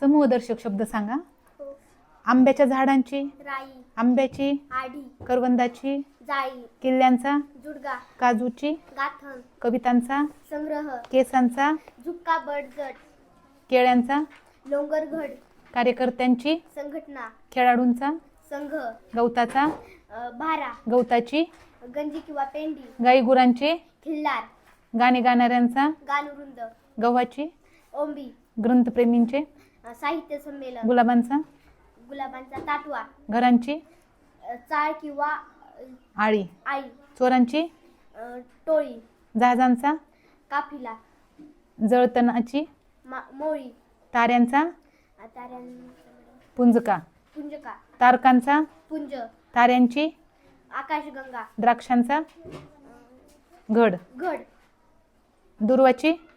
समूहदर्शक शब्द सांगा. हो. आंब्याच्या झाडांची राई आंब्याची आडी करवंदाची जाळी किल्ल्यांचा जुडगा काजूची गाथण कवितांचा संग्रह केसांचा झुक्का बडजट केळ्यांचा लोंगरघड कार्यकर्त्यांची संघटना खेळाडूंचा संघ गवताचा भारा गवताची गंजी किंवा पेंडी गाईगुरांची खिल्लार गाणे गाणाऱ्यांचा गानवृंद गव्हाची ओंबी ग्रंथप्रेमींचे साहित्य संमेलन. गुलाबांचा? गुलाबांचा ताटवा. घरांची? अ, चाळ किंवा आळी. आई चोरांची? अ, टोळी. जहाजांचा? काफिला. जळतणाची? मा मोळी. ताऱ्यांचा? अ, पुंजका. पुंजका. तारकांचा? पुंज. ताऱ्यांची? आकाशगंगा. द्राक्षांचा? घड. घड. दुर्वाची?